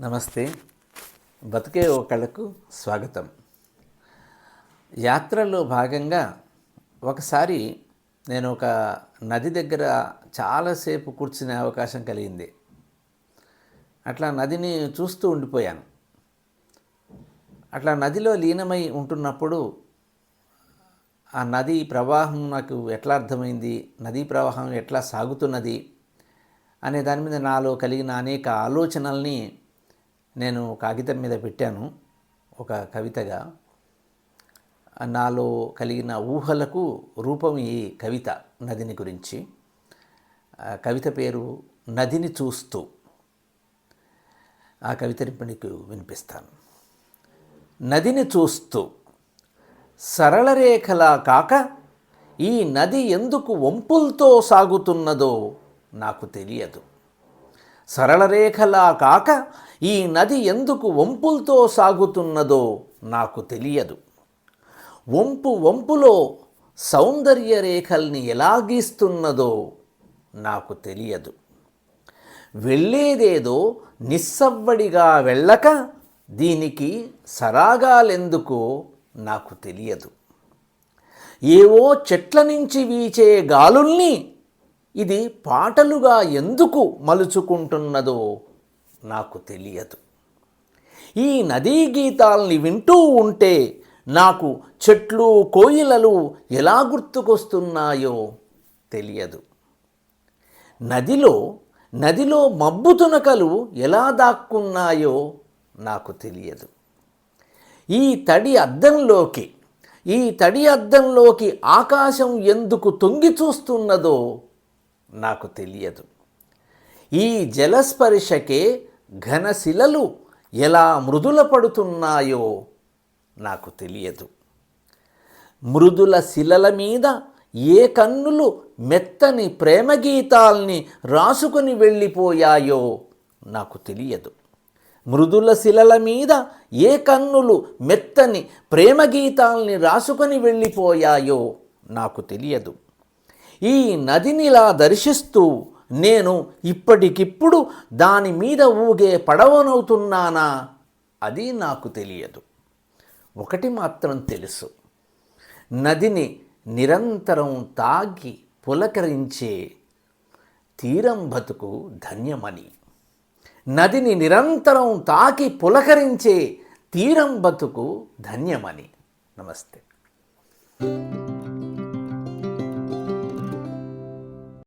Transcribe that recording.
నమస్తే. బతికే కళకు స్వాగతం. యాత్రలో భాగంగా ఒకసారి నేను ఒక నది దగ్గర చాలాసేపు కూర్చునే అవకాశం కలిగింది. అట్లా నదిని చూస్తూ ఉండిపోయాను. అట్లా నదిలో లీనమై ఉంటున్నప్పుడు ఆ నది ప్రవాహం నాకు ఎట్లా అర్థమైంది? నదీ ప్రవాహం ఎట్లా సాగుతున్నది? అనే దాని మీద నాలో కలిగిన అనేక ఆలోచనల్ని నేను కాగితం మీద పెట్టాను ఒక కవితగా. నాలో కలిగిన ఊహలకు రూపం ఈ కవిత నదిని గురించి. కవిత పేరు నదిని చూస్తూ. ఆ కవితని ఇప్పుడు నీకు వినిపిస్తాను. నదిని చూస్తూ. సరళ రేఖలా కాక ఈ నది ఎందుకు వంపులతో సాగుతున్నదో నాకు తెలియదు. సరళ రేఖలా కాక ఈ నది ఎందుకు వంపులతో సాగుతున్నదో నాకు తెలియదు. వంపు వంపులో సౌందర్య రేఖల్ని ఎలా గీస్తున్నదో నాకు తెలియదు. వెళ్ళేదేదో నిస్సవ్వడిగా వెళ్ళక దీనికి సరాగాలెందుకో నాకు తెలియదు. ఏవో చెట్ల నుంచి వీచే గాలుల్ని ఇది పాటలుగా ఎందుకు మలుచుకుంటున్నదో నాకు తెలియదు. ఈ నదీ గీతాల్ని వింటూ ఉంటే నాకు చెట్లు కోయిలలు ఎలా గుర్తుకొస్తున్నాయో తెలియదు. నదిలో నదిలో మబ్బు తునకలు ఎలా దాక్కున్నాయో నాకు తెలియదు. ఈ తడి అద్దంలోకి ఈ తడి అద్దంలోకి ఆకాశం ఎందుకు తొంగి చూస్తున్నదో నాకు తెలియదు. ఈ జలస్పర్శకే ఘనశిలలు ఎలా మృదుల పడుతున్నాయో నాకు తెలియదు. మృదుల శిలల మీద ఏ కన్నులు మెత్తని ప్రేమ గీతాల్ని రాసుకుని వెళ్ళిపోయాయో నాకు తెలియదు. మృదుల శిలల మీద ఏ కన్నులు మెత్తని ప్రేమ గీతాల్ని రాసుకొని వెళ్ళిపోయాయో నాకు తెలియదు. ఈ నదినిలా దర్శిస్తూ నేను ఇప్పటికిప్పుడు దాని మీద ఊగే పడవనవుతున్నానా? అది నాకు తెలియదు. ఒకటి మాత్రం తెలుసు. నదిని నిరంతరం తాగి పులకరించే తీరం బతుకు ధన్యమని. నదిని నిరంతరం తాకి పులకరించే తీరం బతుకు ధన్యమని. నమస్తే.